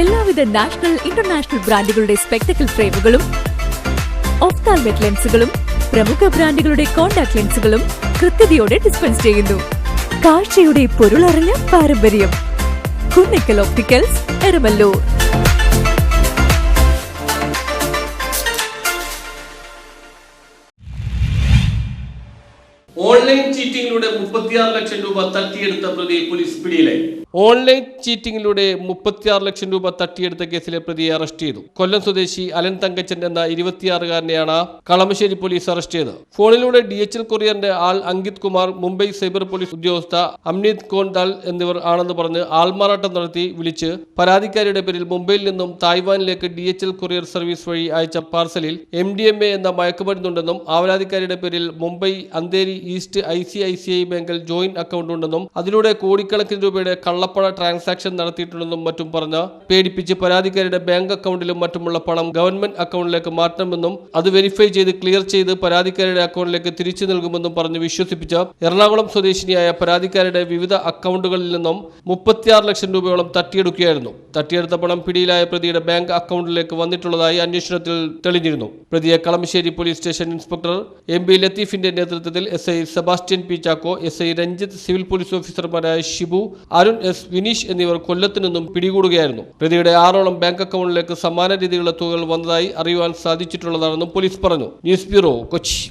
എല്ലാവിധ national international ബ്രാൻഡുകളുടെ spectacle ഫ്രെയിമുകളും ഒഫ്താൽമെറ്റ് ലെൻസുകളും പ്രമുഖ ബ്രാൻഡുകളുടെ കോൺടാക്ട് ലെൻസുകളും കൃത്യതയോടെ ഡിസ്പെൻസ് ചെയ്യുന്നു. കാഴ്ചയുടെ പൊരുളറിഞ്ഞ പാരമ്പര്യം. കുന്നിക്കൽ ഓപ്റ്റിക്കൽസ് എരമല്ലൂർ. ഓൺലൈൻ ചീറ്റിംഗിലൂടെ മുപ്പത്തിയാറ് ലക്ഷം രൂപ തട്ടിയെടുത്ത പ്രതി പോലീസ് പിടിയിലായി. ഓൺലൈൻ ചീറ്റിംഗിലൂടെ മുപ്പത്തിയാറ് ലക്ഷം രൂപ തട്ടിയെടുത്ത കേസിലെ പ്രതിയെ അറസ്റ്റ് ചെയ്തു. കൊല്ലം സ്വദേശി അലൻ തങ്കച്ചൻ എന്ന ഇരുപത്തിയാറുകാരനെയാണ് കളമശ്ശേരി പോലീസ് അറസ്റ്റ് ചെയ്തത്. ഫോണിലൂടെ ഡി എച്ച് എൽ കൊറിയറിന്റെ ആൾ അങ്കിത് കുമാർ മുംബൈ സൈബർ പോലീസ് ഉദ്യോഗസ്ഥ അമ്നീത് കോൺദാൽ എന്നിവർ ആണെന്ന് പറഞ്ഞ് ആൾമാറാട്ടം നടത്തി വിളിച്ച് പരാതിക്കാരിയുടെ പേരിൽ മുംബൈയിൽ നിന്നും തായ്വാനിലേക്ക് D H L courier service വഴി അയച്ച പാർസലിൽ എം ഡി എം എ എന്ന മയക്കുമരുന്നുണ്ടെന്നും ആവലാതിക്കാരിയുടെ പേരിൽ Mumbai Andheri east I C I C I ബാങ്കിൽ ജോയിന്റ് അക്കൗണ്ട് ഉണ്ടെന്നും അതിലൂടെ കോടിക്കണക്കിന് രൂപയുടെ കള്ളപ്പണ ട്രാൻസാക്ഷൻ നടത്തിയിട്ടുണ്ടെന്നും മറ്റും പറഞ്ഞ് പേടിപ്പിച്ച് പരാതിക്കാരുടെ ബാങ്ക് അക്കൗണ്ടിലും മറ്റുമുള്ള പണം ഗവൺമെന്റ് അക്കൗണ്ടിലേക്ക് മാറ്റണമെന്നും അത് വെരിഫൈ ചെയ്ത് ക്ലിയർ ചെയ്ത് പരാതിക്കാരുടെ അക്കൗണ്ടിലേക്ക് തിരിച്ചു നൽകുമെന്നും പറഞ്ഞ് വിശ്വസിപ്പിച്ച എറണാകുളം സ്വദേശിനിയായ പരാതിക്കാരുടെ വിവിധ അക്കൗണ്ടുകളിൽ നിന്നും മുപ്പത്തിയാറ് ലക്ഷം രൂപയോളം തട്ടിയെടുക്കുകയായിരുന്നു. തട്ടിയെടുത്ത പണം പിടിയിലായ പ്രതിയുടെ ബാങ്ക് അക്കൗണ്ടിലേക്ക് വന്നിട്ടുള്ളതായി അന്വേഷണത്തിൽ തെളിഞ്ഞിരുന്നു. പ്രതിയെ Kalamassery police station inspector M B ലത്തീഫിന്റെ നേതൃത്വത്തിൽ S I Sebastian P Chacko S I Ranjith civil police ഓഫീസർമാരായ ഷിബു അരുൺ എസ് വിനീഷ് എന്നിവർ കൊല്ലത്തു നിന്നും പിടികൂടുകയായിരുന്നു. പ്രതിയുടെ ആറോളം ബാങ്ക് അക്കൗണ്ടിലേക്ക് സമാന രീതിയിലുള്ള തുകകൾ വന്നതായി അറിയുവാൻ സാധിച്ചിട്ടുള്ളതാണെന്നും പോലീസ് പറഞ്ഞു. News bureau Kochi.